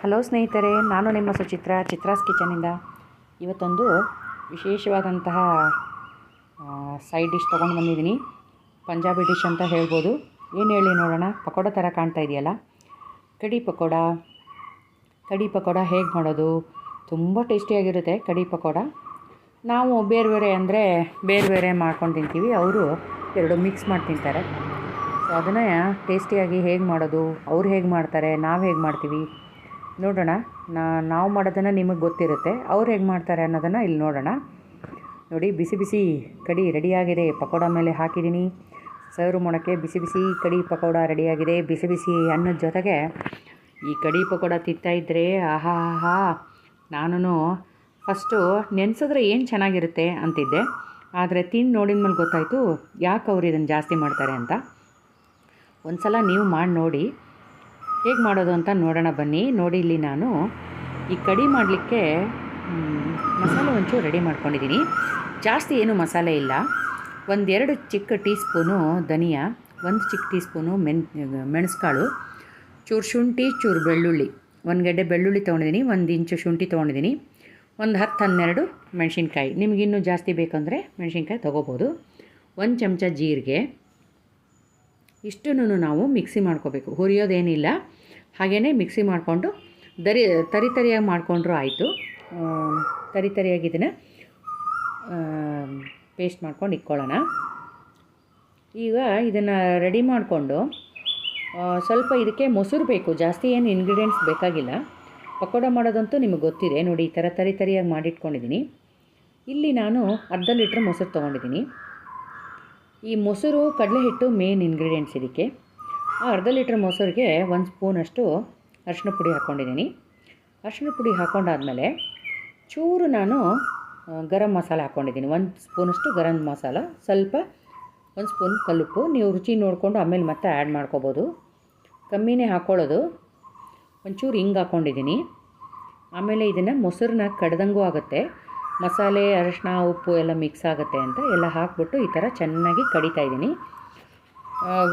Hello ಸ್ನೇಹಿತರೆ, ನಾನು ನಿಮ್ಮ ಸುಚಿತ್ರ, ಚಿತ್ರಾಸ್ ಕಿಚನಿಂದ ಇವತ್ತೊಂದು ವಿಶೇಷವಾದಂತಹ ಸೈಡ್ ಡಿಶ್ ತೊಗೊಂಡು ಬಂದಿದ್ದೀನಿ. ಪಂಜಾಬಿ ಡಿಶ್ ಅಂತ ಹೇಳ್ಬೋದು. ಏನು ಹೇಳಿ ನೋಡೋಣ? ಪಕೋಡ ಥರ ಕಾಣ್ತಾ ಇದೆಯಲ್ಲ? ಕಡಿ ಪಕೋಡ. ಕಡಿ ಪಕೋಡ ಹೇಗೆ ಮಾಡೋದು? ತುಂಬ ಟೇಸ್ಟಿಯಾಗಿರುತ್ತೆ ಕಡಿ ಪಕೋಡ. ನಾವು ಬೇರೆ ಬೇರೆ ಅಂದರೆ ಬೇರೆ ಬೇರೆ ಮಾಡ್ಕೊಂಡು ತಿಂತೀವಿ. ಅವರು ಎರಡು ಮಿಕ್ಸ್ ಮಾಡಿ ತಿಂತಾರೆ. ಸೊ ಅದನ್ನು ಟೇಸ್ಟಿಯಾಗಿ ಹೇಗೆ ಮಾಡೋದು? ಅವ್ರು ಹೇಗೆ ಮಾಡ್ತಾರೆ? ನಾವು ಹೇಗೆ ಮಾಡ್ತೀವಿ? ನೋಡೋಣ. ನಾ, ನಾವು ಮಾಡೋದನ್ನು ನಿಮಗೆ ಗೊತ್ತಿರುತ್ತೆ. ಅವ್ರು ಹೇಗೆ ಮಾಡ್ತಾರೆ ಅನ್ನೋದನ್ನು ಇಲ್ಲಿ ನೋಡೋಣ. ನೋಡಿ, ಬಿಸಿ ಬಿಸಿ ಕಡಿ ರೆಡಿಯಾಗಿದೆ ಪಕೋಡ ಮೇಲೆ ಹಾಕಿದ್ದೀನಿ. ಸರ್ವ್ ಮಾಡೋಕ್ಕೆ ಬಿಸಿ ಬಿಸಿ ಕಡಿ ಪಕೋಡ ರೆಡಿಯಾಗಿದೆ ಬಿಸಿ ಬಿಸಿ ಅನ್ನದ ಜೊತೆಗೆ ಈ ಕಡಿ ಪಕೋಡ ತಿಂತಾ ಇದ್ದರೆ ಆಹಾ ಆಹಾ ನಾನು ಫಸ್ಟು ನೆನೆಸಿದ್ರೆ ಏನು ಚೆನ್ನಾಗಿರುತ್ತೆ ಅಂತಿದ್ದೆ. ಆದರೆ ತಿಂದು ನೋಡಿದ ಮೇಲೆ ಗೊತ್ತಾಯಿತು ಯಾಕೆ ಅವ್ರು ಇದನ್ನು ಜಾಸ್ತಿ ಮಾಡ್ತಾರೆ ಅಂತ. ಒಂದು ಸಲ ನೀವು ಮಾಡಿ ನೋಡಿ. ಹೇಗೆ ಮಾಡೋದು ಅಂತ ನೋಡೋಣ ಬನ್ನಿ. ನೋಡಿ ಇಲ್ಲಿ ನಾನು ಈ ಕಡಿ ಮಾಡಲಿಕ್ಕೆ ಮಸಾಲೆ ಒಂಚೂರು ರೆಡಿ ಮಾಡ್ಕೊಂಡಿದ್ದೀನಿ. ಜಾಸ್ತಿ ಏನು ಮಸಾಲೆ ಇಲ್ಲ. ಒಂದೆರಡು ಚಿಕ್ಕ ಟೀ ಸ್ಪೂನು ಧನಿಯಾ, ಒಂದು ಚಿಕ್ಕ ಟೀ ಸ್ಪೂನು ಮೆಣ್ ಮೆಣಸುಕಾಳು, ಚೂರು ಶುಂಠಿ, ಚೂರು ಬೆಳ್ಳುಳ್ಳಿ. ಒಂದು ಗಡ್ಡೆ ಬೆಳ್ಳುಳ್ಳಿ ತೊಗೊಂಡಿದ್ದೀನಿ, ಒಂದು ಇಂಚು ಶುಂಠಿ ತೊಗೊಂಡಿದ್ದೀನಿ. ಒಂದು ಹತ್ತು ಹನ್ನೆರಡು ಮೆಣಸಿನ್ಕಾಯಿ. ನಿಮಗಿನ್ನೂ ಜಾಸ್ತಿ ಬೇಕಂದರೆ ಮೆಣಸಿನ್ಕಾಯಿ ತೊಗೋಬೋದು. ಒಂದು ಚಮಚ ಜೀರಿಗೆ ಇಷ್ಟನ್ನು ನಾವು ಮಿಕ್ಸಿ ಮಾಡ್ಕೋಬೇಕು. ಹುರಿಯೋದೇನಿಲ್ಲ. ಹಾಗೆಯೇ ಮಿಕ್ಸಿ ಮಾಡಿಕೊಂಡು ದರಿ ತರಿ ತರಿಯಾಗಿ ಮಾಡಿಕೊಂಡ್ರೂ ಆಯಿತು. ತರಿ ತರಿಯಾಗಿ ಇದನ್ನು ಪೇಸ್ಟ್ ಮಾಡ್ಕೊಂಡು ಇಟ್ಕೊಳ್ಳೋಣ. ಈಗ ಇದನ್ನು ರೆಡಿ ಮಾಡಿಕೊಂಡು ಸ್ವಲ್ಪ ಇದಕ್ಕೆ ಮೊಸರು ಬೇಕು. ಜಾಸ್ತಿ ಏನು ಇಂಗ್ರೀಡಿಯೆಂಟ್ಸ್ ಬೇಕಾಗಿಲ್ಲ. ಪಕೋಡ ಮಾಡೋದಂತೂ ನಿಮಗೆ ಗೊತ್ತಿದೆ. ನೋಡಿ, ಈ ಥರ ತರಿ ತರಿಯಾಗಿ ಮಾಡಿಟ್ಕೊಂಡಿದ್ದೀನಿ. ಇಲ್ಲಿ ನಾನು ಅರ್ಧ ಲೀಟ್ರ್ ಮೊಸರು ತೊಗೊಂಡಿದ್ದೀನಿ. ಈ ಮೊಸರು ಕಡಲೆ ಹಿಟ್ಟು ಮೇನ್ ಇಂಗ್ರೀಡಿಯೆಂಟ್ಸ್ ಇದಕ್ಕೆ. ಆ ಅರ್ಧ ಲೀಟ್ರ್ ಮೊಸರಿಗೆ ಒಂದು ಸ್ಪೂನಷ್ಟು ಅರಿಶಿನ ಪುಡಿ ಹಾಕ್ಕೊಂಡಿದ್ದೀನಿ ಅರಿಶಿನ ಪುಡಿ ಹಾಕ್ಕೊಂಡಾದಮೇಲೆ ಚೂರು ನಾನು ಗರಂ ಮಸಾಲ ಹಾಕ್ಕೊಂಡಿದ್ದೀನಿ ಒಂದು ಸ್ಪೂನಷ್ಟು ಗರಂ ಮಸಾಲ, ಸ್ವಲ್ಪ ಒಂದು ಸ್ಪೂನ್ ಕಲ್ಲುಪ್ಪು. ನೀವು ರುಚಿ ನೋಡಿಕೊಂಡು ಆಮೇಲೆ ಮತ್ತೆ ಆ್ಯಡ್ ಮಾಡ್ಕೋಬೋದು. ಕಮ್ಮಿನೇ ಹಾಕ್ಕೊಳ್ಳೋದು ಒಂಚೂರು ಹಿಂಗೆ ಹಾಕ್ಕೊಂಡಿದ್ದೀನಿ ಆಮೇಲೆ ಇದನ್ನು ಮೊಸರನ್ನ ಕಡ್ದಂಗೂ ಆಗುತ್ತೆ. ಮಸಾಲೆ ಅರಿಶಿನ ಉಪ್ಪು ಎಲ್ಲ ಮಿಕ್ಸ್ ಆಗುತ್ತೆ ಅಂತ ಎಲ್ಲ ಹಾಕ್ಬಿಟ್ಟು ಈ ಥರ ಚೆನ್ನಾಗಿ ಕಡಿತಾ ಇದ್ದೀನಿ.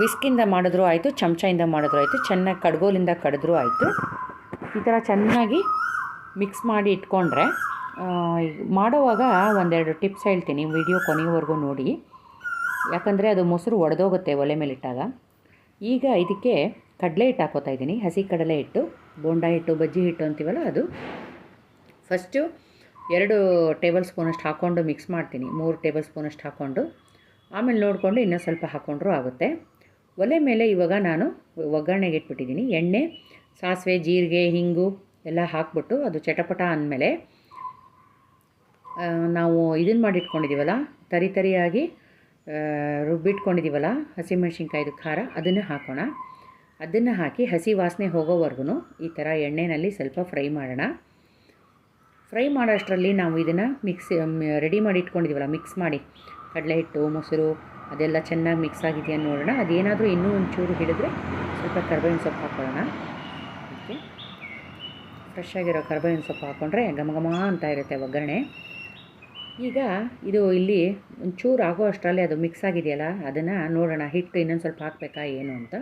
ವಿಸ್ಕಿಂದ ಮಾಡಿದ್ರೂ ಆಯಿತು, ಚಮಚದಿಂದ ಮಾಡಿದ್ರೂ ಆಯಿತು, ಚೆನ್ನಾಗಿ ಕಡ್ಗೋಲಿಂದ ಕಡಿದ್ರೂ ಆಯಿತು. ಈ ಥರ ಚೆನ್ನಾಗಿ ಮಿಕ್ಸ್ ಮಾಡಿ ಇಟ್ಕೊಂಡ್ರೆ ಮಾಡೋವಾಗ ಒಂದೆರಡು ಟಿಪ್ಸ್ ಹೇಳ್ತೀನಿ ವಿಡಿಯೋ ಕೊನೆಯವರೆಗೂ ನೋಡಿ. ಯಾಕಂದರೆ ಅದು ಮೊಸರು ಒಡೆದೋಗುತ್ತೆ ಒಲೆ ಮೇಲೆ ಇಟ್ಟಾಗ. ಈಗ ಇದಕ್ಕೆ ಕಡಲೆ ಹಿಟ್ಟು ಹಾಕೋತಾ ಇದ್ದೀನಿ. ಹಸಿ ಕಡಲೆ ಹಿಟ್ಟು, ಬೋಂಡ ಹಿಟ್ಟು, ಬಜ್ಜಿ ಹಿಟ್ಟು ಅಂತೀವಲ್ಲ ಅದು. ಫಸ್ಟು ಎರಡು ಟೇಬಲ್ ಸ್ಪೂನಷ್ಟು ಹಾಕ್ಕೊಂಡು ಮಿಕ್ಸ್ ಮಾಡ್ತೀನಿ. ಮೂರು ಟೇಬಲ್ ಸ್ಪೂನಷ್ಟು ಹಾಕ್ಕೊಂಡು ಆಮೇಲೆ ನೋಡಿಕೊಂಡು ಇನ್ನೂ ಸ್ವಲ್ಪ ಹಾಕ್ಕೊಂಡ್ರೂ ಆಗುತ್ತೆ. ಒಲೆ ಮೇಲೆ ಇವಾಗ ನಾನು ಒಗ್ಗರಣೆಗೆ ಇಟ್ಬಿಟ್ಟಿದ್ದೀನಿ. ಎಣ್ಣೆ, ಸಾಸಿವೆ, ಜೀರಿಗೆ, ಹಿಂಗು ಎಲ್ಲ ಹಾಕ್ಬಿಟ್ಟು ಅದು ಚಟಪಟ ಅಂದಮೇಲೆ ನಾವು ಇದನ್ನು ಮಾಡಿಟ್ಕೊಂಡಿದ್ದೀವಲ್ಲ, ತರಿ ತರಿಯಾಗಿ ರುಬ್ಬಿಟ್ಕೊಂಡಿದ್ದೀವಲ್ಲ, ಹಸಿಮೆಣ್ಸಿನ್ಕಾಯ್ದು ಖಾರ, ಅದನ್ನು ಹಾಕೋಣ. ಅದನ್ನು ಹಾಕಿ ಹಸಿ ವಾಸನೆ ಹೋಗೋವರೆಗೂ ಈ ಥರ ಎಣ್ಣೆಯಲ್ಲಿ ಸ್ವಲ್ಪ ಫ್ರೈ ಮಾಡೋಣ. ಫ್ರೈ ಮಾಡೋಷ್ಟರಲ್ಲಿ ನಾವು ಇದನ್ನು ಮಿಕ್ಸಿ ರೆಡಿ ಮಾಡಿ ಇಟ್ಕೊಂಡಿದ್ದೀವಲ್ಲ, ಮಿಕ್ಸ್ ಮಾಡಿ. ಕಡಲೆ ಹಿಟ್ಟು ಮೊಸರು, ಅದೆಲ್ಲ ಚೆನ್ನಾಗಿ ಮಿಕ್ಸ್ ಆಗಿದೆಯಾ ನೋಡೋಣ. ಅದೇನಾದರೂ ಇನ್ನೂ ಒಂಚೂರು ಹಿಡಿದ್ರೆ ಸ್ವಲ್ಪ ಕರ್ಬೇವಿನ ಸೊಪ್ಪು ಹಾಕ್ಕೊಳ್ಳೋಣ ಓಕೆ. ಫ್ರೆಶ್ ಆಗಿರೋ ಕರ್ಬೇವಿನ ಸೊಪ್ಪು ಹಾಕ್ಕೊಂಡ್ರೆ ಘಮ ಅಂತ ಇರುತ್ತೆ ಒಗ್ಗರಣೆ. ಈಗ ಇದು ಇಲ್ಲಿ ಒಂಚೂರು ಆಗೋ ಅಷ್ಟರಲ್ಲಿ ಅದು ಮಿಕ್ಸ್ ಆಗಿದೆಯಲ್ಲ, ಅದನ್ನು ನೋಡೋಣ. ಹಿಟ್ಟು ಇನ್ನೊಂದು ಸ್ವಲ್ಪ ಹಾಕಬೇಕಾ ಏನು ಅಂತ.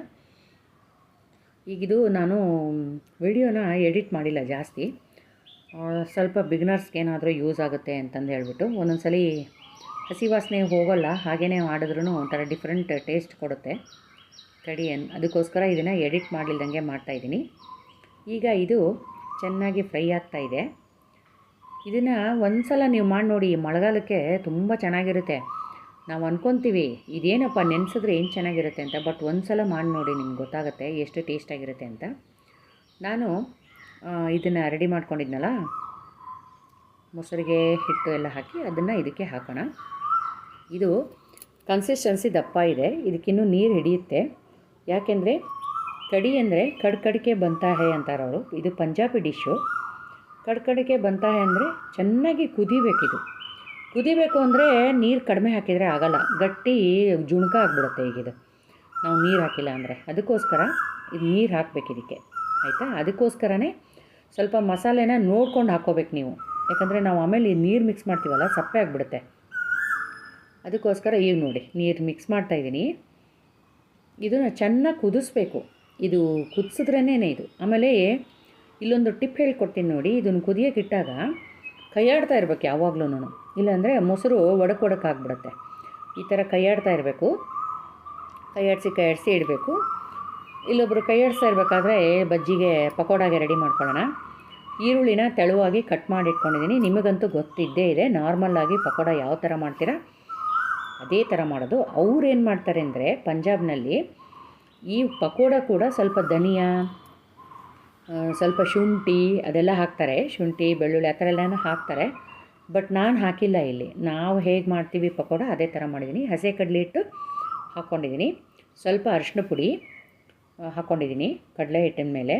ಈಗಿದು ನಾನು ವಿಡಿಯೋನ ಎಡಿಟ್ ಮಾಡಿಲ್ಲ ಜಾಸ್ತಿ. ಸ್ವಲ್ಪ ಬಿಗ್ನರ್ಸ್ಗೆ ಏನಾದರೂ ಯೂಸ್ ಆಗುತ್ತೆ ಅಂತಂದು ಹೇಳ್ಬಿಟ್ಟು ಒಂದೊಂದು ಹಸಿ ವಾಸನೆ ಹೋಗೋಲ್ಲ ಹಾಗೇ ಮಾಡಿದ್ರೂ ಒಂಥರ ಡಿಫ್ರೆಂಟ್ ಟೇಸ್ಟ್ ಕೊಡುತ್ತೆ. ಕಡಿ ಅನ್ ಅದಕ್ಕೋಸ್ಕರ ಇದನ್ನು ಎಡಿಟ್ ಮಾಡಲಿಲ್ದಂಗೆ ಮಾಡ್ತಾಯಿದ್ದೀನಿ ಈಗ ಇದು ಚೆನ್ನಾಗಿ ಫ್ರೈ ಆಗ್ತಾಯಿದೆ ಇದನ್ನು ಒಂದು ಸಲ ನೀವು ಮಾಡಿ ನೋಡಿ ಮಳೆಗಾಲಕ್ಕೆ ತುಂಬ ಚೆನ್ನಾಗಿರುತ್ತೆ. ನಾವು ಅಂದ್ಕೊತೀವಿ ಇದೇನಪ್ಪ ನೆನೆಸಿದ್ರೆ ಏನು ಚೆನ್ನಾಗಿರುತ್ತೆ ಅಂತ ಬಟ್ ಒಂದು ಸಲ ಮಾಡಿ ನೋಡಿ ನಿಮ್ಗೆ ಗೊತ್ತಾಗುತ್ತೆ, ಎಷ್ಟು ಟೇಸ್ಟಾಗಿರುತ್ತೆ ಅಂತ. ನಾನು ಇದನ್ನು ರೆಡಿ ಮಾಡ್ಕೊಂಡಿದ್ನಲ್ಲ? ಮೊಸರಿಗೆ ಹಿಟ್ಟು ಎಲ್ಲ ಹಾಕಿ ಅದನ್ನು ಇದಕ್ಕೆ ಹಾಕೋಣ. ಇದು ಕನ್ಸಿಸ್ಟೆನ್ಸಿ ದಪ್ಪ ಇದೆ. ಇದಕ್ಕಿನ್ನೂ ನೀರು ಹಿಡಿಯುತ್ತೆ. ಯಾಕೆಂದರೆ ಕಡಿ ಅಂದರೆ ಕಡ್ಕಡಿಕೆ ಬಂತಾ ಹೇ ಅಂತಾರೆ ಅವರು ಇದು ಪಂಜಾಬಿ ಡಿಶ್ಶು ಕಡ್ಕಡಿಕೆ ಬಂತಾ ಹೇ ಅಂದರೆ ಚೆನ್ನಾಗಿ ಕುದಿಬೇಕಿದು. ಕುದಿಬೇಕು ಅಂದರೆ ನೀರು ಕಡಿಮೆ ಹಾಕಿದರೆ ಆಗೋಲ್ಲ. ಗಟ್ಟಿ ಜುಣಕ ಆಗಿಬಿಡುತ್ತೆ ಈಗಿದು ನಾವು ನೀರು ಹಾಕಿಲ್ಲ ಅಂದರೆ. ಅದಕ್ಕೋಸ್ಕರ ಇದು ನೀರು ಹಾಕಬೇಕು ಇದಕ್ಕೆ ಆಯಿತಾ? ಅದಕ್ಕೋಸ್ಕರನೇ ಸ್ವಲ್ಪ ಮಸಾಲೆನ ನೋಡ್ಕೊಂಡು ಹಾಕ್ಕೋಬೇಕು ನೀವು. ಯಾಕಂದರೆ ನಾವು ಆಮೇಲೆ ಈ ನೀರು ಮಿಕ್ಸ್ ಮಾಡ್ತೀವಲ್ಲ, ಸಪ್ಪೆ ಆಗಿಬಿಡುತ್ತೆ. ಅದಕ್ಕೋಸ್ಕರ ಈಗ ನೋಡಿ, ನೀರು ಮಿಕ್ಸ್ ಮಾಡ್ತಾಯಿದ್ದೀನಿ ಇದನ್ನು ಚೆನ್ನಾಗಿ ಕುದಿಸ್ಬೇಕು. ಇದು ಕುದಿಸಿದ್ರೇ ಇದು. ಆಮೇಲೆ ಇಲ್ಲೊಂದು ಟಿಪ್ ಹೇಳ್ಕೊಡ್ತೀನಿ ನೋಡಿ, ಇದನ್ನು ಕುದಿಯೋಕ್ಕಿಟ್ಟಾಗ ಇಟ್ಟಾಗ ಕೈಯಾಡ್ತಾ ಇರ್ಬೇಕು ಯಾವಾಗ್ಲೂ ಇಲ್ಲಾಂದರೆ ಮೊಸರು ಒಡಕ್ ಒಡಕ್ ಆಗಿಬಿಡುತ್ತೆ. ಈ ಥರ ಕೈಯಾಡ್ತಾ ಇರಬೇಕು. ಕೈಯಾಡಿಸಿ ಕೈಯಾಡಿಸಿ ಇಡಬೇಕು. ಇಲ್ಲೊಬ್ಬರು ಕೈಯಾಡಿಸ್ತಾ ಇರಬೇಕಾದ್ರೆ ಬಜ್ಜಿಗೆ ಪಕೋಡಾಗೆ ರೆಡಿ ಮಾಡ್ಕೊಳ್ಳೋಣ. ಈರುಳ್ಳಿನ ತೆಳುವಾಗಿ ಕಟ್ ಮಾಡಿ ಇಟ್ಕೊಂಡಿದ್ದೀನಿ ನಿಮಗಂತೂ ಗೊತ್ತಿದ್ದೇ ಇದೆ ನಾರ್ಮಲ್ಲಾಗಿ ಪಕೋಡ ಯಾವ ಥರ ಮಾಡ್ತೀರಾ? ಅದೇ ಥರ ಮಾಡೋದು. ಅವ್ರು ಏನು ಮಾಡ್ತಾರೆ ಅಂದರೆ ಪಂಜಾಬ್ನಲ್ಲಿ ಈ ಪಕೋಡ ಕೂಡ ಸ್ವಲ್ಪ ಧನಿಯಾ ಸ್ವಲ್ಪ ಶುಂಠಿ ಅದೆಲ್ಲ ಹಾಕ್ತಾರೆ. ಶುಂಠಿ, ಬೆಳ್ಳುಳ್ಳಿ ಆ ಥರ ಎಲ್ಲನೂ ಹಾಕ್ತಾರೆ. ಬಟ್ ನಾನು ಹಾಕಿಲ್ಲ ಇಲ್ಲಿ. ನಾವು ಹೇಗೆ ಮಾಡ್ತೀವಿ ಪಕೋಡ ಅದೇ ಥರ ಮಾಡಿದ್ದೀನಿ. ಹಸೆ ಕಡಲೆ ಇಟ್ಟು ಹಾಕ್ಕೊಂಡಿದ್ದೀನಿ ಸ್ವಲ್ಪ ಅರಿಶಿನ ಪುಡಿ ಹಾಕ್ಕೊಂಡಿದ್ದೀನಿ ಕಡಲೆ ಹಿಟ್ಟಿನ ಮೇಲೆ.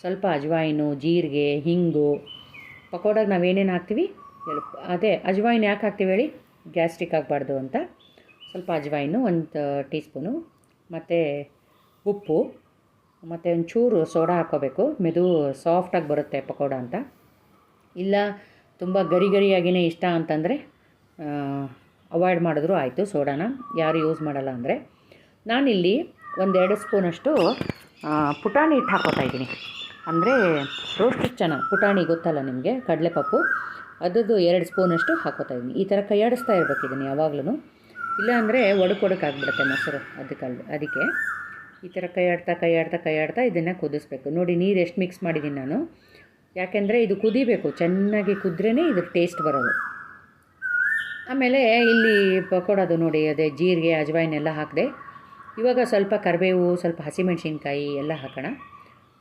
ಸ್ವಲ್ಪ ಅಜವಾಯಿನು, ಜೀರಿಗೆ, ಹಿಂಗು. ಪಕೋಡಾಗೆ ನಾವೇನೇನು ಹಾಕ್ತೀವಿ? ಅದೇ, ಅಜವಾಯಿನ ಯಾಕೆ ಹಾಕ್ತೀವಿ ಹೇಳಿ? ಗ್ಯಾಸ್ಟ್ರಿಕ್ ಆಗಬಾರ್ದು ಅಂತ. ಸ್ವಲ್ಪ ಅಜವಾಯಿನು, ಒಂದು ಟೀ ಸ್ಪೂನು ಮತ್ತು ಉಪ್ಪು. ಮತ್ತು ಒಂಚೂರು ಸೋಡಾ ಹಾಕ್ಕೋಬೇಕು. ಮೆದು ಸಾಫ್ಟಾಗಿ ಬರುತ್ತೆ ಪಕೋಡ ಅಂತ. ಇಲ್ಲ, ತುಂಬ ಗರಿ ಗರಿಯಾಗಿಯೇ ಇಷ್ಟ ಅಂತಂದರೆ ಅವಾಯ್ಡ್ ಮಾಡಿದ್ರೂ ಆಯಿತು ಸೋಡಾನ. ಯಾರು ಯೂಸ್ ಮಾಡಲ್ಲ ಅಂದರೆ. ನಾನಿಲ್ಲಿ ಒಂದೆರಡು ಸ್ಪೂನಷ್ಟು ಪುಟಾಣಿ ಹಿಟ್ಟು ಹಾಕೋತಾ ಇದ್ದೀನಿ. ಅಂದರೆ ರೋಸ್ಟ್ ಚೆನ್ನ ಪುಟಾಣಿ ಗೊತ್ತಲ್ಲ ನಿಮಗೆ, ಕಡಲೆಪಪ್ಪು. ಅದರದ್ದು ಎರಡು ಸ್ಪೂನಷ್ಟು ಹಾಕೋತಾ ಇದ್ದೀನಿ. ಈ ಥರ ಕೈಯಾಡಿಸ್ತಾ ಇರ್ಬೇಕು ಇದನ್ನು ಯಾವಾಗ್ಲೂ ಇಲ್ಲಾಂದರೆ ಒಡಕ್ ಒಡಕ್ ಆಗಿಬಿಡುತ್ತೆ ಮೊಸರು, ಅದಕ್ಕೆ ಅದಕ್ಕೆ. ಈ ಥರ ಕೈಯಾಡ್ತಾ ಕೈಯಾಡ್ತಾ ಕೈಯಾಡ್ತಾ ಇದನ್ನು ಕುದಿಸ್ಬೇಕು. ನೋಡಿ, ನೀರು ಎಷ್ಟು ಮಿಕ್ಸ್ ಮಾಡಿದ್ದೀನಿ ನಾನು. ಯಾಕೆಂದರೆ ಇದು ಕುದಿಬೇಕು, ಚೆನ್ನಾಗಿ ಕುದ್ರೇ ಇದ್ರ ಟೇಸ್ಟ್ ಬರೋದು. ಆಮೇಲೆ ಇಲ್ಲಿ ಪಕೋಡದು ನೋಡಿ, ಅದೇ ಜೀರಿಗೆ, ಅಜವಾಯಿನೆಲ್ಲ ಹಾಕಿದೆ ಇವಾಗ ಸ್ವಲ್ಪ ಕರಿಬೇವು, ಸ್ವಲ್ಪ ಹಸಿಮೆಣಸಿನ್ಕಾಯಿ ಎಲ್ಲ ಹಾಕೋಣ.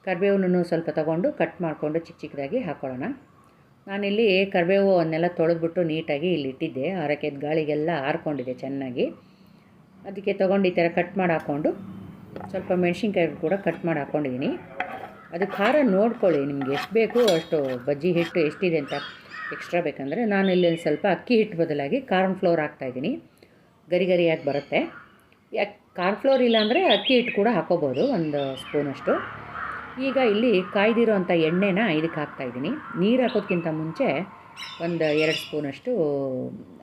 ಕರಿಬೇವನ್ನು ಸ್ವಲ್ಪ ತಗೊಂಡು ಕಟ್ ಮಾಡಿಕೊಂಡು ಚಿಕ್ಕ ಚಿಕ್ಕದಾಗಿ ಹಾಕ್ಕೊಳ್ಳೋಣ ನಾನಿಲ್ಲಿ ಕರಿಬೇವು ಅವನ್ನೆಲ್ಲ ತೊಳೆದ್ಬಿಟ್ಟು ನೀಟಾಗಿ ಇಲ್ಲಿ ಇಟ್ಟಿದ್ದೆ. ಆರಕ್ಕೆ ಗಾಳಿಗೆಲ್ಲ ಆರ್ಕೊಂಡಿದೆ ಚೆನ್ನಾಗಿ. ಅದಕ್ಕೆ ತೊಗೊಂಡು ಈ ಥರ ಕಟ್ ಮಾಡಿ ಹಾಕ್ಕೊಂಡು ಸ್ವಲ್ಪ ಮೆಣಸಿನ್ಕಾಯಿ ಕೂಡ ಕಟ್ ಮಾಡಿ ಹಾಕ್ಕೊಂಡಿದ್ದೀನಿ ಅದು ಖಾರ ನೋಡ್ಕೊಳ್ಳಿ ನಿಮ್ಗೆ ಎಷ್ಟು ಬೇಕು ಅಷ್ಟು ಬಜ್ಜಿ ಹಿಟ್ಟು ಎಷ್ಟಿದೆ ಅಂತ ಎಕ್ಸ್ಟ್ರಾ ಬೇಕಂದರೆ ನಾನು ಇಲ್ಲಿ ಸ್ವಲ್ಪ ಅಕ್ಕಿ ಹಿಟ್ಟು ಬದಲಾಗಿ ಕಾರ್ನ್ ಫ್ಲೋರ್ ಹಾಕ್ತಾಯಿದ್ದೀನಿ ಗರಿ ಗರಿಯಾಗಿ ಬರುತ್ತೆ. ಯಾಕೆ ಕಾರ್ನ್ ಫ್ಲೋರ್ ಇಲ್ಲಾಂದರೆ ಅಕ್ಕಿ ಹಿಟ್ಟು ಕೂಡ ಹಾಕೋಬೋದು, ಒಂದು ಸ್ಪೂನಷ್ಟು ಈಗ ಇಲ್ಲಿ ಕಾಯ್ದಿರೋ ಅಂಥ ಎಣ್ಣೆನ ಇದಕ್ಕೆ ಹಾಕ್ತಾಯಿದ್ದೀನಿ ನೀರು ಹಾಕೋದ್ಕಿಂತ ಮುಂಚೆ ಒಂದು ಎರಡು ಸ್ಪೂನಷ್ಟು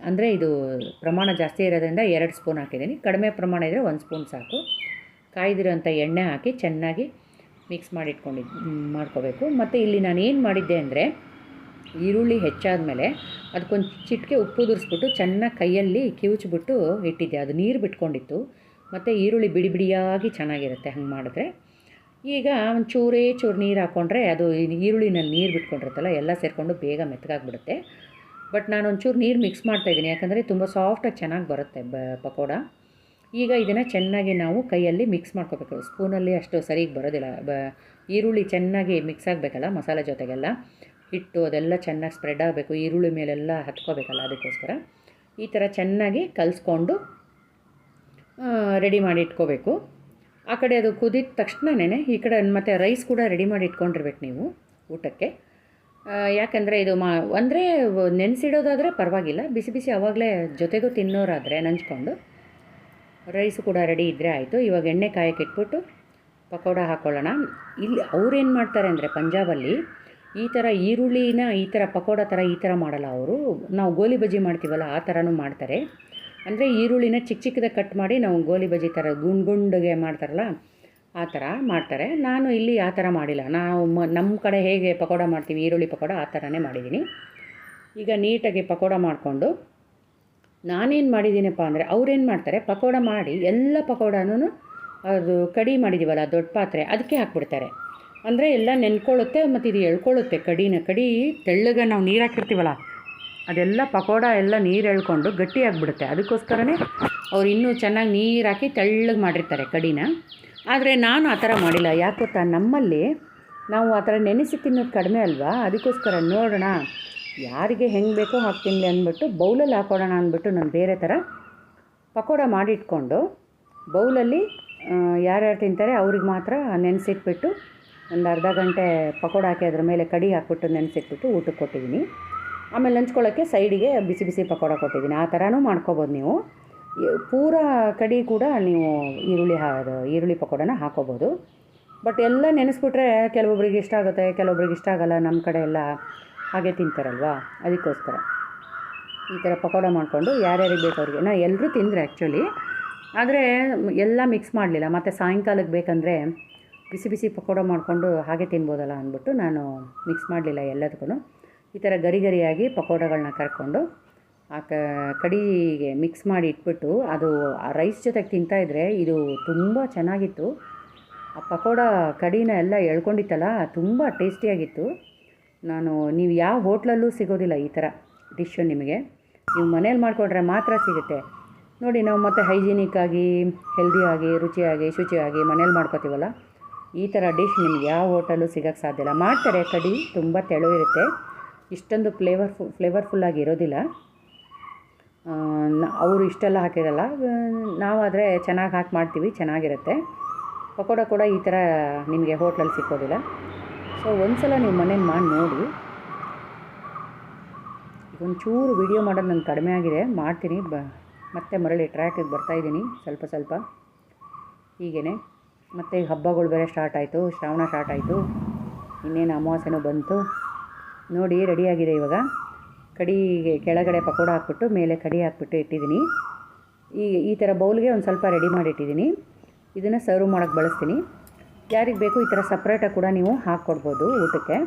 ಅಂದರೆ ಇದು ಪ್ರಮಾಣ ಜಾಸ್ತಿ ಇರೋದ್ರಿಂದ ಎರಡು ಸ್ಪೂನ್ ಹಾಕಿದ್ದೀನಿ. ಕಡಿಮೆ ಪ್ರಮಾಣ ಇದ್ದರೆ ಒಂದು ಸ್ಪೂನ್ ಸಾಕು. ಕಾಯ್ದಿರೋಂಥ ಎಣ್ಣೆ ಹಾಕಿ ಚೆನ್ನಾಗಿ ಮಿಕ್ಸ್ ಮಾಡಿ ಇಟ್ಕೊಂಡಿದ್ದು ಮಾಡ್ಕೋಬೇಕು. ಮತ್ತು ಇಲ್ಲಿ ನಾನು ಏನು ಮಾಡಿದ್ದೆ ಅಂದರೆ ಈರುಳ್ಳಿ ಹೆಚ್ಚಾದ ಮೇಲೆ ಅದಕ್ಕೊಂದು ಚಿಟಿಕೆ ಉಪ್ಪು ಉದುರಿಸ್ಬಿಟ್ಟು ಚೆನ್ನಾಗಿ ಕೈಯಲ್ಲಿ ಕಿವುಚ್ಬಿಟ್ಟು ಇಟ್ಟಿದ್ದೆ. ಅದು ನೀರು ಬಿಟ್ಕೊಂಡಿತ್ತು. ಮತ್ತು ಈರುಳ್ಳಿ ಬಿಡಿ ಬಿಡಿಯಾಗಿ ಚೆನ್ನಾಗಿರುತ್ತೆ ಹಂಗೆ ಮಾಡಿದ್ರೆ. ಈಗ ಒಂದು ಚೂರೇ ಚೂರು ನೀರು ಹಾಕ್ಕೊಂಡ್ರೆ ಅದು ಈರುಳ್ಳಿನಲ್ಲಿ ನೀರು ಬಿಟ್ಕೊಂಡಿರುತ್ತಲ್ಲ, ಎಲ್ಲ ಸೇರಿಕೊಂಡು ಬೇಗ ಮೆತ್ತಗಾಗ್ಬಿಡುತ್ತೆ ಬಟ್ ನಾನು ಒಂಚೂರು ನೀರು ಮಿಕ್ಸ್ ಮಾಡ್ತಾಯಿದ್ದೀನಿ ಯಾಕಂದರೆ ತುಂಬ ಸಾಫ್ಟಾಗಿ ಚೆನ್ನಾಗಿ ಬರುತ್ತೆ ಬ, ಪಕೋಡ. ಈಗ ಇದನ್ನು ಚೆನ್ನಾಗಿ ನಾವು ಕೈಯಲ್ಲಿ ಮಿಕ್ಸ್ ಮಾಡ್ಕೋಬೇಕು. ಸ್ಪೂನಲ್ಲಿ ಅಷ್ಟು ಸರಿಗೆ ಬರೋದಿಲ್ಲ. ಬ, ಈರುಳ್ಳಿ ಚೆನ್ನಾಗಿ ಮಿಕ್ಸ್ ಆಗಬೇಕಲ್ಲ ಮಸಾಲೆ ಜೊತೆಗೆಲ್ಲ. ಹಿಟ್ಟು ಅದೆಲ್ಲ ಚೆನ್ನಾಗಿ ಸ್ಪ್ರೆಡ್ ಆಗಬೇಕು, ಈರುಳ್ಳಿ ಮೇಲೆಲ್ಲ ಹತ್ಕೋಬೇಕಲ್ಲ ಅದಕ್ಕೋಸ್ಕರ. ಈ ಥರ ಚೆನ್ನಾಗಿ ಕಲಿಸ್ಕೊಂಡು ರೆಡಿ ಮಾಡಿ ಇಟ್ಕೋಬೇಕು. ಆ ಕಡೆ ಅದು ಕುದಿದ ತಕ್ಷಣನೇ ಈ ಕಡೆ ಮತ್ತು ರೈಸ್ ಕೂಡ ರೆಡಿ ಮಾಡಿ ಇಟ್ಕೊಂಡಿರ್ಬೇಕು ನೀವು ಊಟಕ್ಕೆ. ಯಾಕಂದರೆ ಇದು ಮಾ, ಅಂದರೆ ನೆನೆಸಿಡೋದಾದರೆ ಪರವಾಗಿಲ್ಲ, ಬಿಸಿ ಬಿಸಿ ಅವಾಗಲೇ ಜೊತೆಗೂ ತಿನ್ನೋರಾದರೆ ನಂಚ್ಕೊಂಡು ರೈಸು ಕೂಡ ರೆಡಿ ಇದ್ದರೆ ಆಯಿತು. ಇವಾಗ ಎಣ್ಣೆ ಕಾಯಕ್ಕೆ ಇಟ್ಬಿಟ್ಟು ಪಕೋಡ ಹಾಕ್ಕೊಳ್ಳೋಣ ಇಲ್ಲಿ ಅವ್ರೇನು ಮಾಡ್ತಾರೆ ಅಂದರೆ ಪಂಜಾಬಲ್ಲಿ ಈ ಥರ ಈರುಳ್ಳಿನ ಈ ಥರ ಪಕೋಡ ಥರ ಈ ಥರ ಮಾಡಲ್ಲ ಅವರು. ನಾವು ಗೋಲಿ ಬಜ್ಜಿ ಮಾಡ್ತೀವಲ್ಲ ಆ ಥರನೂ ಮಾಡ್ತಾರೆ. ಅಂದರೆ ಈರುಳ್ಳಿನ ಚಿಕ್ಕ ಚಿಕ್ಕದಾಗಿ ಕಟ್ ಮಾಡಿ ನಾವು ಗೋಲಿ ಬಜ್ಜಿ ಥರ ಗುಂಡು ಗುಂಡಗೆ ಮಾಡ್ತಾರಲ್ಲ, ಆ ಥರ ಮಾಡ್ತಾರೆ. ನಾನು ಇಲ್ಲಿ ಆ ಥರ ಮಾಡಿಲ್ಲ. ನಾವು ಮ ನಮ್ಮ ಕಡೆ ಹೇಗೆ ಪಕೋಡ ಮಾಡ್ತೀವಿ, ಈರುಳ್ಳಿ ಪಕೋಡ ಆ ಥರನೇ ಮಾಡಿದ್ದೀನಿ. ಈಗ ನೀಟಾಗಿ ಪಕೋಡ ಮಾಡಿಕೊಂಡು ನಾನೇನು ಮಾಡಿದ್ದೀನಪ್ಪ ಅಂದರೆ ಅವ್ರೇನು ಮಾಡ್ತಾರೆ, ಪಕೋಡ ಮಾಡಿ ಎಲ್ಲ ಪಕೋಡನೂ ಅದು ಕಡಿ ಮಾಡಿದ್ದೀವಲ್ಲ ದೊಡ್ಡ ಪಾತ್ರೆ, ಅದಕ್ಕೆ ಹಾಕ್ಬಿಡ್ತಾರೆ. ಅಂದರೆ ಎಲ್ಲ ನೆನ್ಕೊಳ್ಳುತ್ತೆ ಮತ್ತು ಇದು ಎಳ್ಕೊಳ್ಳುತ್ತೆ ಕಡಿನ, ಕಡಿ ತೆಳ್ಳಗೆ ನಾವು ನೀರು ಹಾಕಿರ್ತೀವಲ್ಲ ಅದೆಲ್ಲ ಪಕೋಡ ಎಲ್ಲ ನೀರು ಎಳ್ಕೊಂಡು ಗಟ್ಟಿಯಾಗಿಬಿಡುತ್ತೆ. ಅದಕ್ಕೋಸ್ಕರನೇ ಅವ್ರು ಇನ್ನೂ ಚೆನ್ನಾಗಿ ನೀರು ಹಾಕಿ ತೆಳ್ಳಗೆ ಮಾಡಿರ್ತಾರೆ ಕಡಿನ. ಆದರೆ ನಾನು ಆ ಥರ ಮಾಡಿಲ್ಲ. ಯಾಕೆ ಗೊತ್ತಾ? ನಮ್ಮಲ್ಲಿ ನಾವು ಆ ಥರ ನೆನೆಸಿ ತಿನ್ನೋದು ಕಡಿಮೆ ಅಲ್ವಾ? ಅದಕ್ಕೋಸ್ಕರ ನೋಡೋಣ. ಯಾರಿಗೆ ಹೆಂಗೆ ಬೇಕೋ ಹಾಕ್ತೀನಿ ಅಂದ್ಬಿಟ್ಟು ಬೌಲಲ್ಲಿ ಹಾಕೋಣ ಅಂದ್ಬಿಟ್ಟು ನಾನು ಬೇರೆ ಥರ ಪಕೋಡ ಮಾಡಿಟ್ಕೊಂಡು ಬೌಲಲ್ಲಿ ಯಾರ್ಯಾರು ತಿಂತಾರೆ ಅವ್ರಿಗೆ ಮಾತ್ರ ನೆನೆಸಿಟ್ಬಿಟ್ಟು ಒಂದು ಅರ್ಧ ಗಂಟೆ ಪಕೋಡ ಹಾಕಿ ಅದ್ರ ಮೇಲೆ ಕಡಿ ಹಾಕ್ಬಿಟ್ಟು ನೆನೆಸಿಟ್ಬಿಟ್ಟು ಊಟಕ್ಕೆ ಕೊಟ್ಟಿದ್ದೀನಿ ಆಮೇಲೆ ನೆಂಚ್ಕೊಳ್ಳೋಕ್ಕೆ ಸೈಡಿಗೆ ಬಿಸಿ ಬಿಸಿ ಪಕೋಡ ಕೊಟ್ಟಿದ್ದೀನಿ. ಆ ಥರನೂ ಮಾಡ್ಕೊಬೋದು ನೀವು. ಪೂರ ಕಡಿ ಕೂಡ ನೀವು ಈರುಳ್ಳಿ ಹಾ ಈರುಳ್ಳಿ ಪಕೋಡನ ಹಾಕೋಬೋದು. ಬಟ್ ಎಲ್ಲ ನೆನೆಸ್ಬಿಟ್ರೆ ಕೆಲವೊಬ್ರಿಗೆ ಇಷ್ಟ ಆಗುತ್ತೆ, ಕೆಲವೊಬ್ರಿಗೆ ಇಷ್ಟ ಆಗಲ್ಲ ನಮ್ಮ ಕಡೆ ಎಲ್ಲ ಹಾಗೆ ತಿಂತಾರಲ್ವಾ? ಅದಕ್ಕೋಸ್ಕರ. ಈ ಥರ ಪಕೋಡ ಮಾಡಿಕೊಂಡು ಯಾರ್ಯಾರಿಗೆ ಬೇಕು ಅವ್ರಿಗೆ. ನಾ ಎಲ್ಲರೂ ತಿಂದರೆ ಆ್ಯಕ್ಚುಲಿ ಆದರೆ ಎಲ್ಲ ಮಿಕ್ಸ್ ಮಾಡಲಿಲ್ಲ. ಮತ್ತು ಸಾಯಂಕಾಲಕ್ಕೆ ಬೇಕಂದರೆ ಬಿಸಿ ಬಿಸಿ ಪಕೋಡ ಮಾಡಿಕೊಂಡು ಹಾಗೆ ತಿನ್ಬೋದಲ್ಲ ಅಂದ್ಬಿಟ್ಟು ನಾನು ಮಿಕ್ಸ್ ಮಾಡಲಿಲ್ಲ ಎಲ್ಲದಕ್ಕೂ ಈ ಥರ ಗರಿ ಗರಿಯಾಗಿ ಪಕೋಡಗಳನ್ನ ಕರ್ಕೊಂಡು ಆ ಕಡಿಗೆ ಮಿಕ್ಸ್ ಮಾಡಿ ಇಟ್ಬಿಟ್ಟು ಅದು ಆ ರೈಸ್ ಜೊತೆಗೆ ತಿಂತಾಯಿದ್ರೆ ಇದು ತುಂಬ ಚೆನ್ನಾಗಿತ್ತು. ಆ ಪಕೋಡ ಕಡಿನ ಎಲ್ಲ ಎಳ್ಕೊಂಡಿತ್ತಲ್ಲ, ತುಂಬ ಟೇಸ್ಟಿಯಾಗಿತ್ತು ನಾನು, ನೀವು ಯಾವ ಹೋಟ್ಲಲ್ಲೂ ಸಿಗೋದಿಲ್ಲ ಈ ಥರ ಡಿಶ್ಶು ನಿಮಗೆ. ನೀವು ಮನೇಲಿ ಮಾಡಿಕೊಂಡ್ರೆ ಮಾತ್ರ ಸಿಗುತ್ತೆ. ನೋಡಿ, ನಾವು ಮತ್ತೆ ಹೈಜಿನಿಕ್ಕಾಗಿ ಹೆಲ್ದಿಯಾಗಿ ರುಚಿಯಾಗಿ, ಶುಚಿಯಾಗಿ ಮನೇಲಿ ಮಾಡ್ಕೋತೀವಲ್ಲ, ಈ ಥರ ಡಿಶ್ ನಿಮ್ಗೆ ಯಾವ ಹೋಟೆಲ್ಲೂ ಸಿಗೋಕ್ಕೆ ಸಾಧ್ಯ ಇಲ್ಲ. ಮಾಡ್ತಾರೆ ಕಡಿ, ತುಂಬ ತೆಳು ಇರುತ್ತೆ. ಇಷ್ಟೊಂದು ಫ್ಲೇವರ್ಫು ಫ್ಲೇವರ್ಫುಲ್ಲಾಗಿ ಇರೋದಿಲ್ಲ. ಅವರು ಇಷ್ಟೆಲ್ಲ ಹಾಕಿರಲ್ಲ. ನಾವಾದರೆ ಚೆನ್ನಾಗಿ ಹಾಕಿ ಮಾಡ್ತೀವಿ, ಚೆನ್ನಾಗಿರುತ್ತೆ. ಪಕೋಡ ಕೂಡ ಈ ಥರ ನಿಮಗೆ ಹೋಟ್ಲಲ್ಲಿ ಸಿಕ್ಕೋದಿಲ್ಲ. ಸೊ ಒಂದು ಸಲ ನೀವು ಮನೇಲಿ ಮಾಡಿ ನೋಡಿ. ಒಂಚೂರು ವಿಡಿಯೋ ಮಾಡೋದು ನಂಗೆ ಕಡಿಮೆ ಆಗಿದೆ. ಮಾಡ್ತೀನಿ. ಬ ಮತ್ತೆ ಮರಳಿ ಟ್ರ್ಯಾಕಿಗೆ ಬರ್ತಾಯಿದ್ದೀನಿ ಸ್ವಲ್ಪ ಸ್ವಲ್ಪ. ಹೀಗೇ ಮತ್ತು ಹಬ್ಬಗಳು ಬೇರೆ ಸ್ಟಾರ್ಟ್ ಆಯಿತು. ಶ್ರಾವಣ ಸ್ಟಾರ್ಟ್ ಆಯಿತು. ಇನ್ನೇನು ಅಮಾವಾಸ್ಯೆನೂ ಬಂತು. ನೋಡಿ, ರೆಡಿಯಾಗಿದೆ ಇವಾಗ. ಕಡಿಗೆ ಕೆಳಗಡೆ ಪಕೋಡ ಹಾಕ್ಬಿಟ್ಟು, ಮೇಲೆ ಕಡಿ ಹಾಕ್ಬಿಟ್ಟು ಇಟ್ಟಿದ್ದೀನಿ. ಈ ಈ ಥರ ಬೌಲ್ಗೆ ಒಂದು ಸ್ವಲ್ಪ ರೆಡಿ ಮಾಡಿ ಇಟ್ಟಿದ್ದೀನಿ ಇದನ್ನು ಸರ್ವ್ ಮಾಡೋಕ್ಕೆ ಬಳಸ್ತೀನಿ. ಯಾರಿಗೆ ಬೇಕು ಈ ಥರ ಸಪ್ರೇಟಾಗಿ ಕೂಡ ನೀವು ಹಾಕ್ಕೊಡ್ಬೋದು ಊಟಕ್ಕೆ.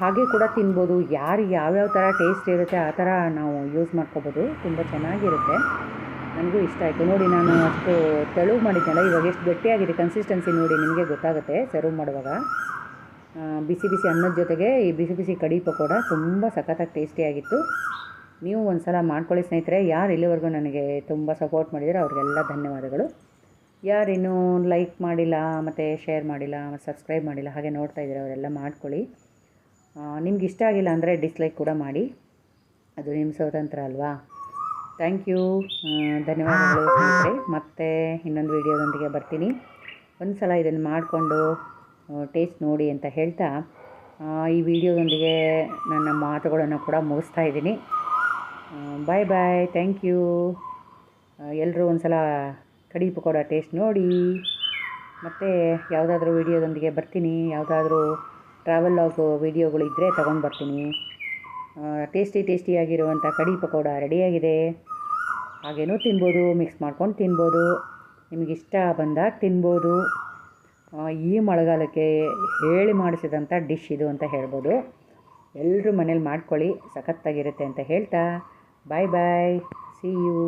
ಹಾಗೆ ಕೂಡ ತಿನ್ಬೋದು. ಯಾರು ಯಾವ್ಯಾವ ಥರ ಟೇಸ್ಟ್ ಇರುತ್ತೆ, ಆ ಥರ ನಾವು ಯೂಸ್ ಮಾಡ್ಕೋಬೋದು. ತುಂಬ ಚೆನ್ನಾಗಿರುತ್ತೆ. ನನಗೂ ಇಷ್ಟ ಆಯಿತು. ನೋಡಿ, ನಾನು ಅಷ್ಟು ತೆಳು ಮಾಡಿದ್ದೆಲ್ಲ ಇವಾಗ ಎಷ್ಟು ಗಟ್ಟಿಯಾಗಿದೆ ಕನ್ಸಿಸ್ಟೆನ್ಸಿ ನೋಡಿ ನಿಮಗೆ ಗೊತ್ತಾಗುತ್ತೆ ಸರ್ವ್ ಮಾಡುವಾಗ. ಬಿಸಿ ಬಿಸಿ ಅನ್ನದ ಜೊತೆಗೆ ಈ ಬಿಸಿ ಬಿಸಿ ಕಡಿ ಪಕೋಡ ತುಂಬ ಸಖತ್ತಾಗಿ ಟೇಸ್ಟಿಯಾಗಿತ್ತು ನೀವು ಒಂದು ಸಲ ಮಾಡ್ಕೊಳ್ಳಿ ಸ್ನೇಹಿತರೆ, ಯಾರು ಇಲ್ಲಿವರೆಗೂ ನನಗೆ ತುಂಬ ಸಪೋರ್ಟ್ ಮಾಡಿದರೆ ಅವ್ರಿಗೆಲ್ಲ ಧನ್ಯವಾದಗಳು. ಯಾರಿನ್ನೂ ಲೈಕ್ ಮಾಡಿಲ್ಲ, ಮತ್ತು ಶೇರ್ ಮಾಡಿಲ್ಲ, ಮತ್ತು ಸಬ್ಸ್ಕ್ರೈಬ್ ಮಾಡಿಲ್ಲ, ಹಾಗೆ ನೋಡ್ತಾ ಇದ್ದೀರ ಅವರೆಲ್ಲ ಮಾಡ್ಕೊಳ್ಳಿ. ನಿಮ್ಗೆ ಇಷ್ಟ ಆಗಿಲ್ಲ ಅಂದರೆ ಡಿಸ್ಲೈಕ್ ಕೂಡ ಮಾಡಿ. ಅದು ನಿಮ್ಮ ಸ್ವತಂತ್ರ ಅಲ್ವಾ? ಥ್ಯಾಂಕ್ ಯು ಧನ್ಯವಾದಗಳು ಸ್ನೇಹಿತರೆ. ಮತ್ತೆ ಇನ್ನೊಂದು ವೀಡಿಯೋದೊಂದಿಗೆ ಬರ್ತೀನಿ. ಒಂದು ಸಲ ಇದನ್ನು ಮಾಡಿಕೊಂಡು ಟೇಸ್ಟ್ ನೋಡಿ ಅಂತ ಹೇಳ್ತಾ ಈ ವಿಡಿಯೋದೊಂದಿಗೆ ನನ್ನ ಮಾತುಗಳನ್ನು ಕೂಡ ಮುಗಿಸ್ತಾ ಇದ್ದೀನಿ. ಬಾಯ್ ಬಾಯ್ ಥ್ಯಾಂಕ್ ಯು ಎಲ್ಲರೂ ಒಂದು ಸಲ ಕಡಿ ಪಕೋಡ ಟೇಸ್ಟ್ ನೋಡಿ. ಮತ್ತು ಯಾವುದಾದ್ರೂ ವಿಡಿಯೋದೊಂದಿಗೆ ಬರ್ತೀನಿ. ಯಾವುದಾದ್ರೂ ಟ್ರಾವೆಲ್ ಆಗು ವೀಡಿಯೋಗಳು ಇದ್ದರೆ ತೊಗೊಂಡು ಬರ್ತೀನಿ. ಟೇಸ್ಟಿ ಟೇಸ್ಟಿಯಾಗಿರುವಂಥ ಕಡಿ ಪಕೋಡ ರೆಡಿಯಾಗಿದೆ ಹಾಗೇನೂ ತಿನ್ಬೋದು ಮಿಕ್ಸ್ ಮಾಡ್ಕೊಂಡು ತಿನ್ಬೋದು. ನಿಮಗಿಷ್ಟ ಬಂದಾಗ ತಿನ್ಬೋದು. ಈ ಮಳೆಗಾಲಕ್ಕೆ ಹೇಳಿ ಮಾಡಿಸಿದಂಥ ಡಿಶ್ ಇದು ಅಂತ ಹೇಳ್ಬೋದು. ಎಲ್ಲರೂ ಮನೇಲಿ ಮಾಡ್ಕೊಳ್ಳಿ, ಸಖತ್ತಾಗಿರುತ್ತೆ ಅಂತ ಹೇಳ್ತಾ ಬಾಯ್ ಬಾಯ್ ಸಿ ಯು